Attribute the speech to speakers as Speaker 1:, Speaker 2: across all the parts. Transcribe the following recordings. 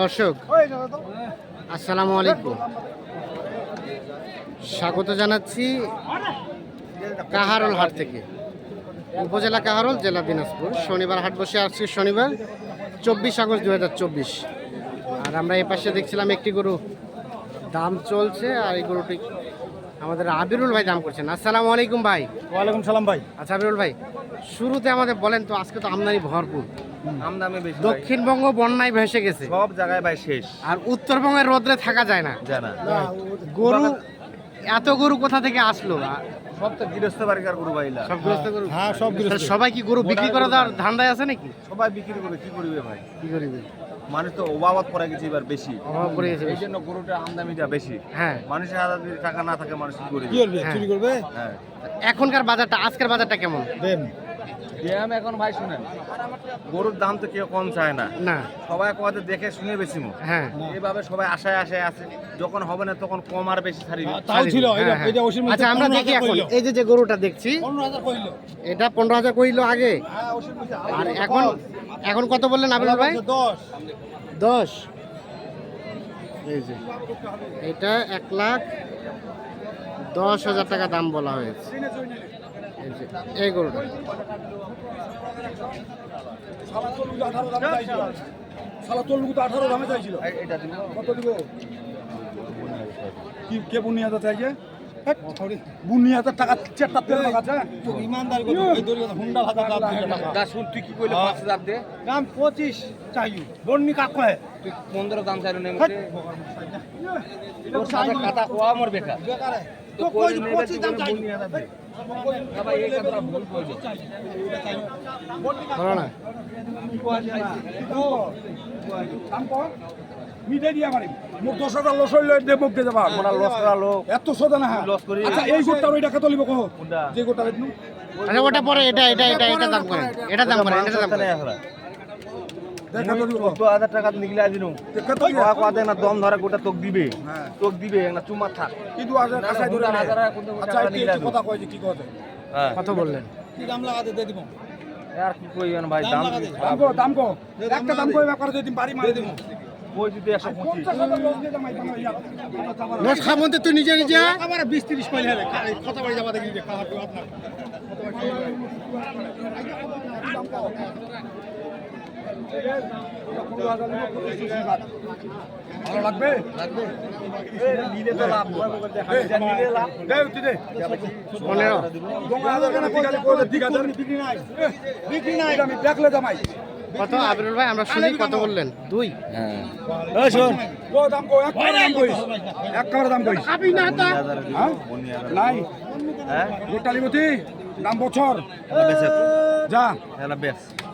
Speaker 1: দর্শক আসসালামু আলাইকুম। স্বাগত জানাচ্ছি কাহারোল হাট থেকে। উপজেলা কাহারোল জেলা দিনাজপুর। শনিবার হাট বসে আসছি শনিবার চব্বিশ আগস্ট দু হাজার চব্বিশ। আর আমরা এ পাশে দেখছিলাম একটি গরু। দাম চলছে আর এই গরুটি আমাদের আবিরুল ভাই দাম করছেন। আসসালামু আলাইকুম ভাই।
Speaker 2: ওয়ালাইকুম সালাম ভাই।
Speaker 1: আচ্ছা আবিরুল ভাই শুরুতে আমাদের বলেন তো আজকে তো আমদানি ভরপুর।
Speaker 2: আমদামে বেশি
Speaker 1: দক্ষিণবঙ্গ বন্যায় ভেসে গেছে।
Speaker 2: সব জায়গায় ভাই শেষ।
Speaker 1: আর উত্তরবঙ্গের রোদ্রে থাকা যায় না।
Speaker 2: জানা
Speaker 1: গরু এত গরু কোথা থেকে আসলো?
Speaker 2: সব তো গৃহস্থ বাড়িকার গরু ভাইলা
Speaker 1: সব গৃহস্থ গরু?
Speaker 2: হ্যাঁ, সব গৃহস্থ।
Speaker 1: সবাই কি গরু বিক্রি করে দেওয়ার ধান্দায় আছে নাকি?
Speaker 2: সবাই বিক্রি করে কি করবে ভাই?
Speaker 1: কি করিবে?
Speaker 2: মানুষ তো অভাবত পড়ে গেছে এবার বেশি।
Speaker 1: অভাব পড়ে গেছে
Speaker 2: এই জন্য গরুটা আমদামিটা বেশি।
Speaker 1: হ্যাঁ।
Speaker 2: মানুষের হাতে টাকা না থাকে মানুষ কি করবে?
Speaker 1: হ্যাঁ।
Speaker 3: চুরি করবে?
Speaker 2: হ্যাঁ।
Speaker 1: এখনকার বাজারটা আজকের বাজারটা কেমন?
Speaker 3: দেন।
Speaker 2: ব্যায়াম এখন ভাই শুনেন। গরুর দাম তো কেউ কম চায় না।
Speaker 1: না।
Speaker 2: সবাই কত দেখে শুনে বেশি মো
Speaker 1: হ্যাঁ।
Speaker 2: এইভাবে সবাই আশায় আশায় আছে যখন হবে না তখন কম আর বেশি ছাড়িবে
Speaker 3: তাও ছিল
Speaker 1: হ্যাঁ,
Speaker 3: এটা
Speaker 1: হ্যাঁ। আচ্ছা আমরা দেখি এখন। এই যে যে গরুটা দেখছি
Speaker 3: পনেরো হাজার
Speaker 1: এটা পনেরো হাজার কইলো আগে।
Speaker 3: হ্যাঁ
Speaker 1: আর এখন এখন কত বললেন আবির ভাই?
Speaker 3: দশ।
Speaker 1: দশ। এই যে। এটা এক লাখ দশ হাজার টাকা দাম বলা হয়েছে। এই গরুটা।
Speaker 3: সালা চল্লিশ আঠারো দামে চাইছিল সালা চল্লিশ তো আঠারো দামে চাইছিল কত দিব কি কে বুনি হাজার চাইছে বুনি হাজার টাকা চারটা তেল লাগাচ্ছে ইমানদার হুন্ডা হাজার দাম দিল টাকা
Speaker 2: দা শুন তুই কি কইলে পাঁচ হাজার দে?
Speaker 3: দাম পঁচিশ চাই বন্নি কাক কয়?
Speaker 2: তুই পনেরো দাম চাইলো না মতে তোর সাথে কথা কোয়া আমার বেকার।
Speaker 3: তো দিয়া মোক দশ হাজার লস হইলে দে মোক যাবা
Speaker 2: মোরা লস করা লোক
Speaker 3: এত সোজা না
Speaker 2: লস করি।
Speaker 3: আচ্ছা এই গোটটা ওইটা কত লিব কহ? যে গোটটা
Speaker 1: আচ্ছা ওটা পরে এটা এটা এটা এটা দাম করেন এটা দাম করেন এটা দাম
Speaker 3: দিব
Speaker 2: চোদ্দ হাজার টাকা নিগলে না। দম ধরে গোটা তোক দিবে।
Speaker 3: হ্যাঁ।
Speaker 2: তোক দিবে না চুমা থাক।
Speaker 3: আচ্ছা
Speaker 2: হ্যাঁ।
Speaker 1: কত বললেন।
Speaker 3: কি দাম লাগাতে দে দিব
Speaker 2: আর কি কইবেন ভাই দাম
Speaker 3: কো কো একটা কই ব্যাপার বাড়ি মারি দিব
Speaker 1: খাব তো তুই নিজে নিজে
Speaker 3: আবার বিশ তিরিশ হবে কত বাড়ি যাবা দেখি ভালো লাগবে লাগবে বিক্রি নাই বিক্রি নাই আমি দেখলে জামাই
Speaker 1: কত? আবিরুল ভাই আমরা শুনি কত বললেন? দুই।
Speaker 2: এই শোন।
Speaker 3: ও দাম কই এক কামড় দাম কই এক কামড় দাম কই
Speaker 1: খাবি না তো
Speaker 3: হ্যাঁ? নাই।
Speaker 2: হ্যাঁ
Speaker 3: দাম বছর।
Speaker 2: বেশ
Speaker 3: যা।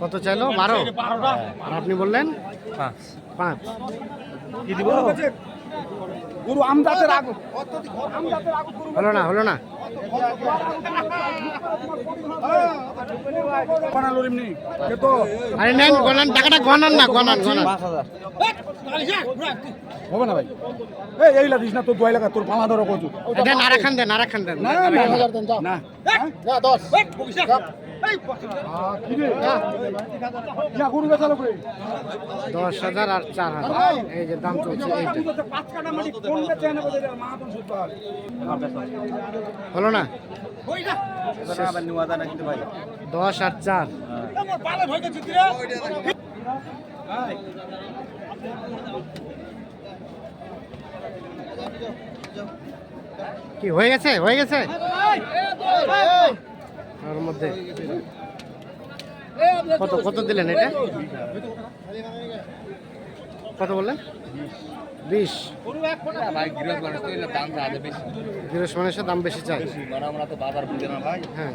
Speaker 1: কত চাইলো? বারো। আর আপনি বললেন?
Speaker 2: পাঁচ।
Speaker 1: পাঁচ।
Speaker 2: কি দিব?
Speaker 3: গুরু আমদাতের আগ। আমদাতের আগ গুরু
Speaker 1: হলো না। হলো না আরে নেন গনান টাকাটা গনান না গনান গনান
Speaker 3: হবে না ভাই। এই এই লাগিস না তোর দোয়াই লাগা তোর পালা ধরো কচু।
Speaker 1: দেন
Speaker 3: না না না। দশ।
Speaker 1: দশ হাজার আর চার হাজার। এই যে দাম চলছে হলো না? দশ আর চার। কি, হয়ে গেছে? হয়ে গেছে? ওর মধ্যে। কত কত দিলেন এটা? কত বললেন? বিশ। গৃহস মানুষের দাম বেশি চাই।
Speaker 2: মানে আমরা তো বাজার বুঝে না ভাই।
Speaker 1: হ্যাঁ।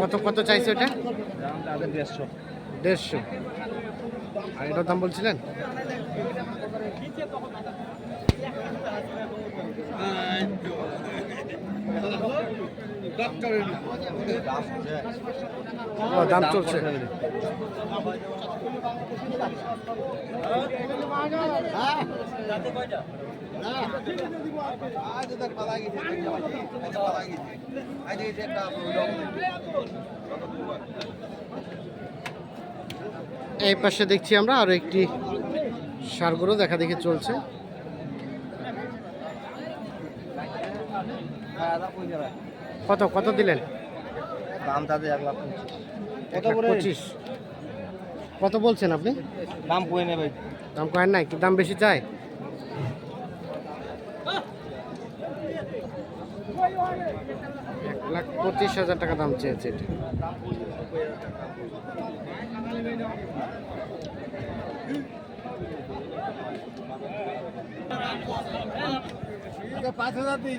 Speaker 1: কত কত চাইছে ওটা?
Speaker 2: দেড়শো।
Speaker 1: দেড়শো। আর এটার দাম বলছিলেন? দাম চলছে। এই পাশে দেখছি আমরা আরও একটি সারগরু দেখা দেখি চলছে। কত কত দিলেন?
Speaker 2: দাম তাদের এক লাখ
Speaker 1: পঁচিশ। কত বলছেন আপনি?
Speaker 2: দাম কই নেবে?
Speaker 1: দাম কয়েন নাই কি দাম বেশি চাই এক লাখ পঁচিশ হাজার টাকা দাম চেয়েছে এটা।
Speaker 2: পাঁচ হাজার দিই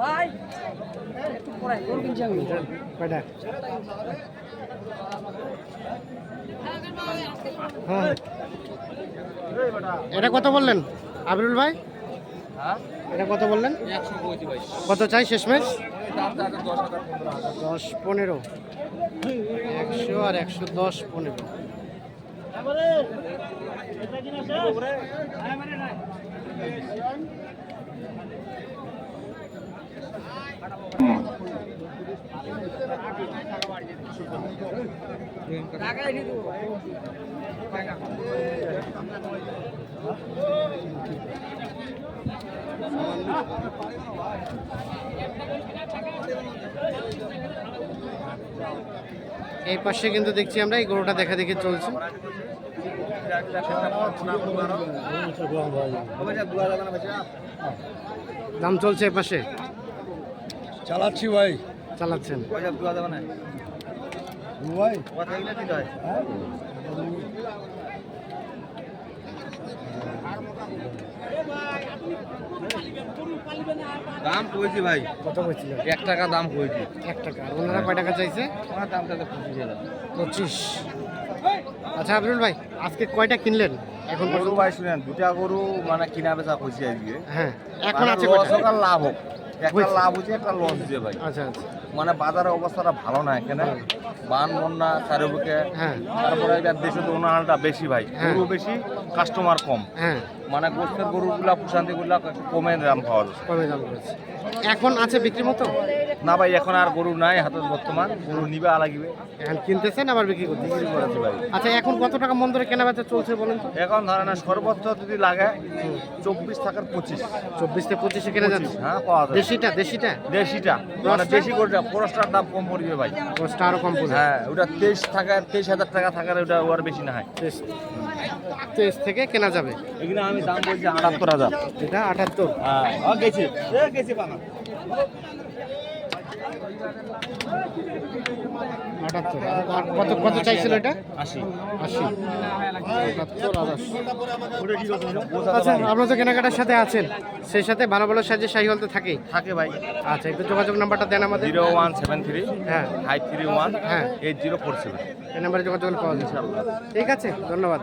Speaker 2: ভাই
Speaker 1: কয়টা? হ্যাঁ। এটা কত বললেন? আবিরুল ভাই? এটা কত বললেন? কত চাই শেষমেশ?
Speaker 2: দাম দশ পনেরো।
Speaker 1: দশ পনেরো একশো আর একশো দশ পনেরো। এই পাশে কিন্তু দেখছি আমরা, এই গরুটা দেখা দেখে চলছে। দাম চলছে এই পাশে?
Speaker 3: চালাচ্ছি ভাই।
Speaker 1: চালাচ্ছেন?
Speaker 2: মানে? দাম কইছি ভাই।
Speaker 1: কত
Speaker 2: এক টাকা দাম কইছি।
Speaker 1: এক টাকা। ওনারা কয় টাকা চাইছে?
Speaker 2: পঁচিশ হাজার।
Speaker 1: পঁচিশ। আচ্ছা আবরুল ভাই আজকে কয়টা কিনলেন? এখন
Speaker 2: গরু
Speaker 1: পর্যন্ত?
Speaker 2: ভাই শুনেন দুটা গরু মানে কিনা বেচা কইছি আজকে।
Speaker 1: হ্যাঁ এখন
Speaker 2: মানে
Speaker 1: আছে
Speaker 2: লস
Speaker 1: কয়টা
Speaker 2: লাভ হোক। একটা লাভ হচ্ছে একটা লস হচ্ছে ভাই।
Speaker 1: আচ্ছা আচ্ছা।
Speaker 2: মানে বাজারের অবস্থাটা ভালো না এখানে বান বন্যা চারিদিকে।
Speaker 1: হ্যাঁ।
Speaker 2: তারপরে এবার দেশে তো উনাহালটা বেশি ভাই।
Speaker 1: হ্যাঁ।
Speaker 2: গরু বেশি কাস্টমার কম।
Speaker 1: হ্যাঁ।
Speaker 2: মানে গোস্তের গরুগুলা প্রশান্তিগুলা কমে দাম পাওয়া যাচ্ছে।
Speaker 1: কমে দাম এখন আছে বিক্রি মতো?
Speaker 2: না ভাই এখন আর গরু নাই হাতে বর্তমান। গরু নিবে আলাগিবে
Speaker 1: এখন কিনতেছেন আবার বিক্রি করতেছেন?
Speaker 2: বিক্রি করেছে ভাই।
Speaker 1: আচ্ছা এখন কত টাকা মন ধরে কেনা বেচা চলছে বলেন তো?
Speaker 2: এখন ধরে না সর্বোচ্চ যদি লাগে চব্বিশ থাকার পঁচিশ।
Speaker 1: চব্বিশ থেকে পঁচিশে কেনা যাচ্ছে?
Speaker 2: হ্যাঁ পাওয়া যায়
Speaker 1: দেশিটা দেশিটা?
Speaker 2: দেশিটা। মানে? দেশি গরুটা খরচটার দাম কম পড়বে ভাই।
Speaker 1: আরও কম পড়বে।
Speaker 2: হ্যাঁ ওটা তেইশ থাকার তেইশ হাজার টাকা থাকার ওটা ওর বেশি না হয়।
Speaker 1: তেইশ থেকে কেনা যাবে?
Speaker 2: এগুলো আমি দাম বলছি আটাত্তর হাজার।
Speaker 1: এটা আটাত্তর।
Speaker 2: হ্যাঁ গেছি গেছি পানা
Speaker 1: আটাত্তর। কত কত চাইছিল এটা?
Speaker 2: আশি।
Speaker 1: আশি। আচ্ছা আপনারা তো কেনাকাটার সাথে আছেন। সেই সাথে ভালো ভালো সাজে শাহিওয়াল তো থাকেই।
Speaker 2: থাকে ভাই।
Speaker 1: আচ্ছা একটু যোগাযোগ নাম্বারটা দেন আমাদের।
Speaker 2: জিরো ওয়ান সেভেন থ্রি
Speaker 1: হ্যাঁ।
Speaker 2: ফাইভ থ্রি ওয়ান
Speaker 1: হ্যাঁ।
Speaker 2: Eight zero four seven.
Speaker 1: এই নাম্বারে যোগাযোগ পাওয়া যাবে। ঠিক আছে ধন্যবাদ।